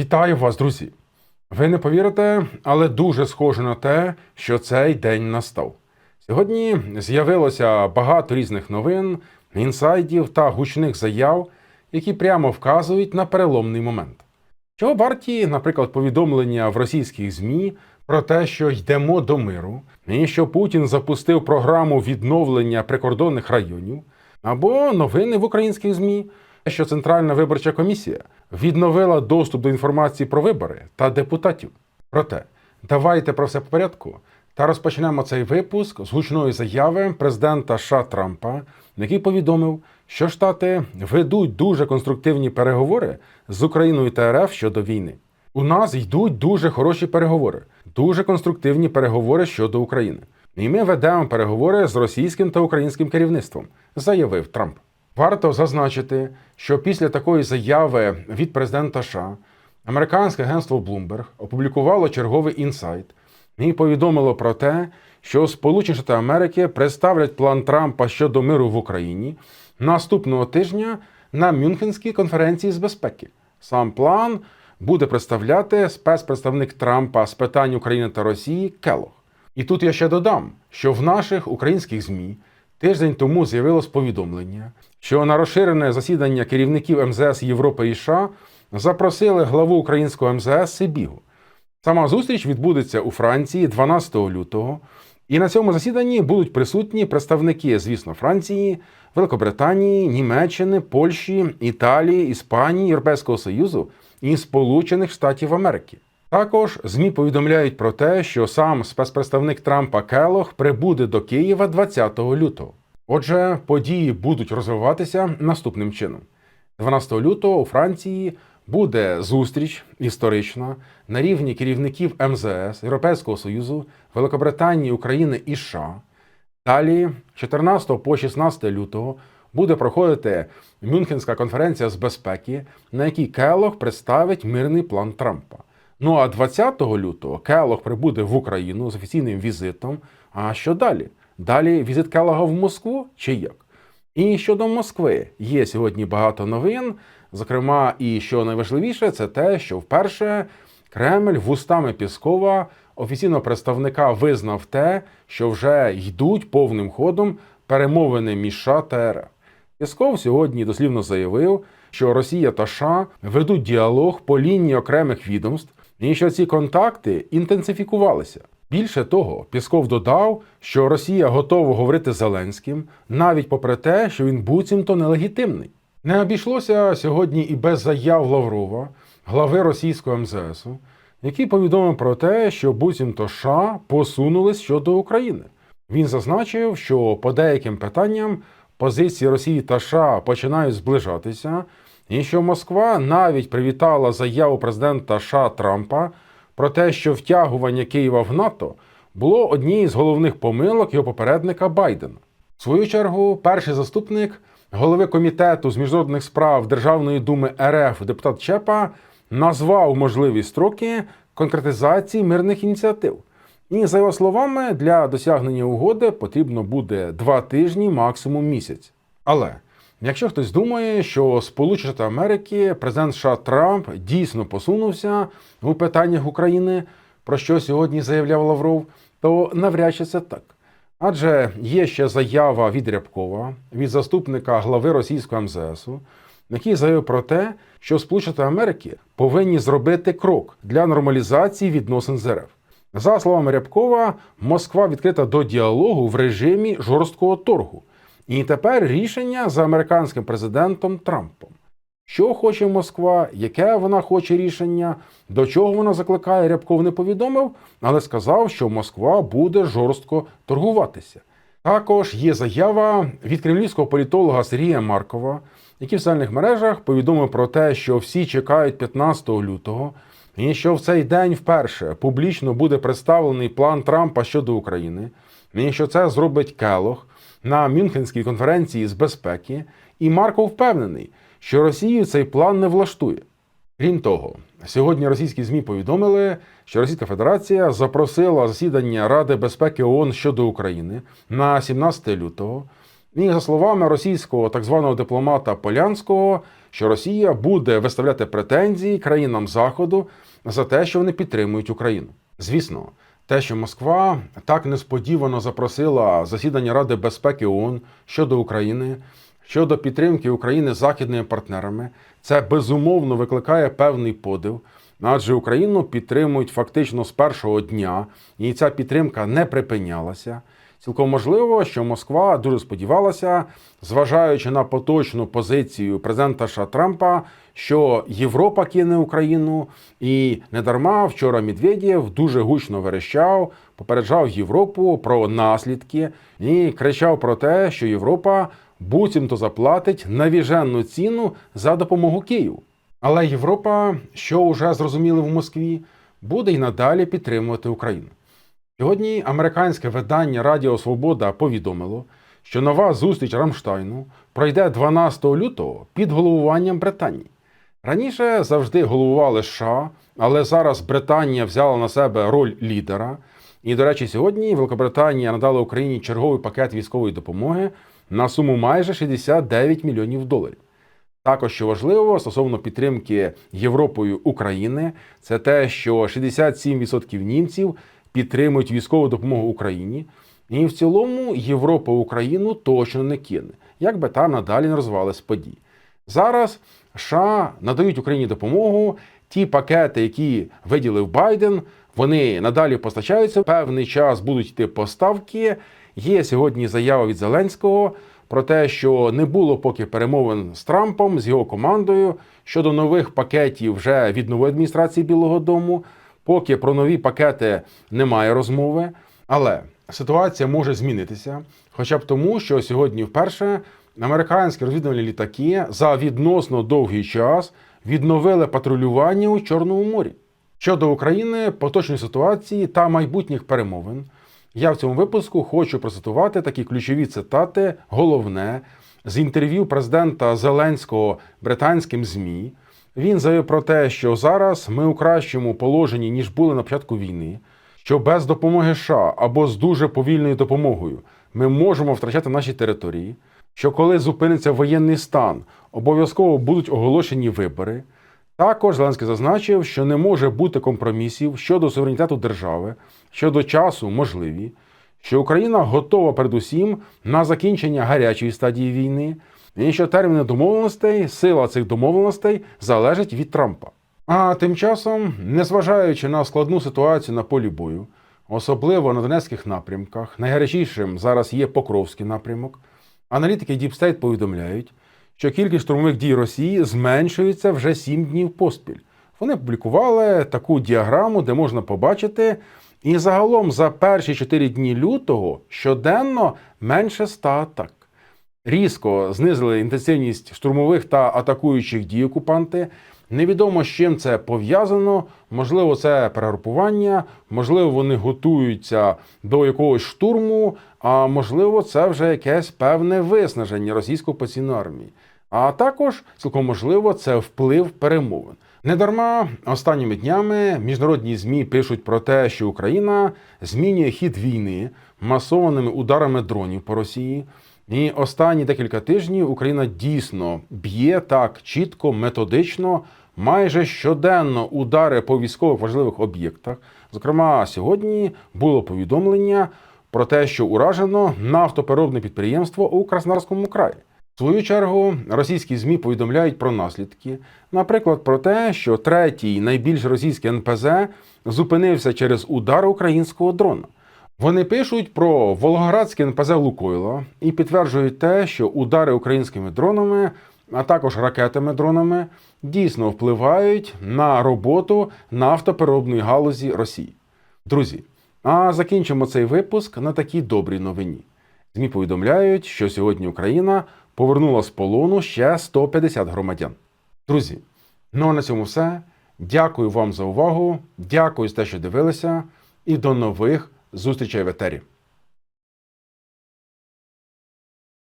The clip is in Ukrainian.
Вітаю вас, друзі! Ви не повірите, але дуже схоже на те, що цей день настав. Сьогодні з'явилося багато різних новин, інсайдів та гучних заяв, які прямо вказують на переломний момент. Чого варті, наприклад, повідомлення в російських ЗМІ про те, що йдемо до миру, і що Путін запустив програму відновлення прикордонних районів, або новини в українських ЗМІ, що Центральна виборча комісія відновила доступ до інформації про вибори та депутатів. Проте, давайте про все по порядку. Та розпочнемо цей випуск з гучної заяви президента США Трампа, який повідомив, що Штати ведуть дуже конструктивні переговори з Україною та РФ щодо війни. У нас йдуть дуже хороші переговори, дуже конструктивні переговори щодо України. І ми ведемо переговори з російським та українським керівництвом, заявив Трамп. Варто зазначити, що після такої заяви від президента США американське агентство Bloomberg опублікувало черговий інсайт і повідомило про те, що Сполучені Штати Америки представлять план Трампа щодо миру в Україні наступного тижня на Мюнхенській конференції з безпеки. Сам план буде представляти спецпредставник Трампа з питань України та Росії Келох. І тут я ще додам, що в наших українських ЗМІ тиждень тому з'явилось повідомлення, що на розширене засідання керівників МЗС Європи і США запросили главу українського МЗС Сибігу. Сама зустріч відбудеться у Франції 12 лютого, і на цьому засіданні будуть присутні представники, звісно, Франції, Великобританії, Німеччини, Польщі, Італії, Іспанії, Європейського Союзу і Сполучених Штатів Америки. Також ЗМІ повідомляють про те, що сам спецпредставник Трампа Келох прибуде до Києва 20 лютого. Отже, події будуть розвиватися наступним чином: 12 лютого у Франції буде зустріч історична на рівні керівників МЗС, Європейського Союзу, Великобританії, України і США. Далі, 14 по 16 лютого, буде проходити Мюнхенська конференція з безпеки, на якій Келох представить мирний план Трампа. Ну а 20 лютого Келох прибуде в Україну з офіційним візитом. А що далі? Далі візит Келога в Москву чи як? І щодо Москви є сьогодні багато новин. Зокрема, і що найважливіше, це те, що вперше Кремль вустами Піскова офіційного представника визнав те, що вже йдуть повним ходом перемовини між США та РФ. Пісков сьогодні дослівно заявив, що Росія та США ведуть діалог по лінії окремих відомств, і що ці контакти інтенсифікувалися. Більше того, Пісков додав, що Росія готова говорити з Зеленським, навіть попри те, що він буцімто нелегітимний. Не обійшлося сьогодні і без заяв Лаврова, глави російського МЗСу, який повідомив про те, що буцімто США посунулись щодо України. Він зазначив, що по деяким питанням позиції Росії та США починають зближатися, і що Москва навіть привітала заяву президента США Трампа про те, що втягування Києва в НАТО було однією з головних помилок його попередника Байдена. В свою чергу, перший заступник голови комітету з міжнародних справ Державної думи РФ депутат Чепа назвав можливі строки конкретизації мирних ініціатив. І за його словами, для досягнення угоди потрібно буде два тижні, максимум місяць. Але якщо хтось думає, що Сполучені Штати Америки, президент США Трамп дійсно посунувся у питаннях України, про що сьогодні заявляв Лавров, то навряд чи це так. Адже є ще заява від Рябкова, від заступника глави російського МЗСу, який заявив про те, що Сполучені Штати Америки повинні зробити крок для нормалізації відносин з РФ. За словами Рябкова, Москва відкрита до діалогу в режимі жорсткого торгу. І тепер рішення за американським президентом Трампом. Що хоче Москва, яке вона хоче рішення, до чого вона закликає, Рябков не повідомив, але сказав, що Москва буде жорстко торгуватися. Також є заява від кремлівського політолога Сергія Маркова, який в соціальних мережах повідомив про те, що всі чекають 15 лютого, і що в цей день вперше публічно буде представлений план Трампа щодо України, і що це зробить Келох на Мюнхенській конференції з безпеки. І Марков впевнений, що Росію цей план не влаштує. Крім того, сьогодні російські ЗМІ повідомили, що Російська Федерація запросила засідання Ради безпеки ООН щодо України на 17 лютого. І, за словами російського так званого дипломата Полянського, що Росія буде виставляти претензії країнам Заходу за те, що вони підтримують Україну. Звісно, те, що Москва так несподівано запросила засідання Ради безпеки ООН щодо України, щодо підтримки України західними партнерами, це безумовно викликає певний подив. Адже Україну підтримують фактично з першого дня, і ця підтримка не припинялася. Цілком можливо, що Москва дуже сподівалася, зважаючи на поточну позицію президента США Трампа, що Європа кине Україну, і недарма вчора Медведєв дуже гучно верещав, попереджав Європу про наслідки і кричав про те, що Європа буцімто заплатить навіженну ціну за допомогу Києву. Але Європа, що вже зрозуміли в Москві, буде й надалі підтримувати Україну. Сьогодні американське видання Радіо Свобода повідомило, що нова зустріч Рамштайну пройде 12 лютого під головуванням Британії. Раніше завжди головували США, але зараз Британія взяла на себе роль лідера. І, до речі, сьогодні Великобританія надала Україні черговий пакет військової допомоги на суму майже 69 мільйонів доларів. Також що важливо стосовно підтримки Європою України, це те, що 67% німців підтримують військову допомогу Україні, і в цілому Європа Україну точно не кине, як би там надалі не розвивались події. Зараз США надають Україні допомогу. Ті пакети, які виділив Байден, вони надалі постачаються. Певний час будуть йти поставки. Є сьогодні заява від Зеленського про те, що не було поки перемовин з Трампом з його командою щодо нових пакетів вже від нової адміністрації Білого Дому. Поки про нові пакети немає розмови, але ситуація може змінитися, хоча б тому, що сьогодні вперше американські розвідувальні літаки за відносно довгий час відновили патрулювання у Чорному морі. Щодо України, поточної ситуації та майбутніх перемовин, я в цьому випуску хочу процитувати такі ключові цитати, головне з інтерв'ю президента Зеленського британським ЗМІ. Він заявив про те, що зараз ми у кращому положенні ніж були на початку війни, що без допомоги США або з дуже повільною допомогою ми можемо втрачати наші території. Що коли зупиниться воєнний стан, обов'язково будуть оголошені вибори. Також Зеленський зазначив, що не може бути компромісів щодо суверенітету держави, щодо часу можливі, що Україна готова передусім на закінчення гарячої стадії війни, і що терміни домовленостей, сила цих домовленостей залежить від Трампа. А тим часом, незважаючи на складну ситуацію на полі бою, особливо на Донецьких напрямках, найгарячішим зараз є Покровський напрямок. Аналітики Deep State повідомляють, що кількість штурмових дій Росії зменшується вже 7 днів поспіль. Вони публікували таку діаграму, де можна побачити, і загалом за перші 4 дні лютого щоденно менше 100 атак. Різко знизили інтенсивність штурмових та атакуючих дій окупанти. Невідомо з чим це пов'язано. Можливо, це перегрупування, можливо, вони готуються до якогось штурму, а можливо, це вже якесь певне виснаження російської окупаційної армії. А також цілком можливо це вплив перемовин. Недарма останніми днями міжнародні змі пишуть про те, що Україна змінює хід війни масованими ударами дронів по Росії. І останні декілька тижнів Україна дійсно б'є так чітко, методично, майже щоденно удари по військових важливих об'єктах. Зокрема, сьогодні було повідомлення про те, що уражено нафтопереробне підприємство у Краснодарському краї. В свою чергу російські змі повідомляють про наслідки, наприклад, про те, що третій найбільш російський НПЗ зупинився через удар українського дрона. Вони пишуть про Волгоградське НПЗ Лукойла і підтверджують те, що удари українськими дронами, а також ракетами-дронами, дійсно впливають на роботу нафтопереробної галузі Росії. Друзі, а закінчимо цей випуск на такій добрій новині. ЗМІ повідомляють, що сьогодні Україна повернула з полону ще 150 громадян. Друзі, ну а на цьому все. Дякую вам за увагу. Дякую за те, що дивилися, і до нових зустрічей в етері.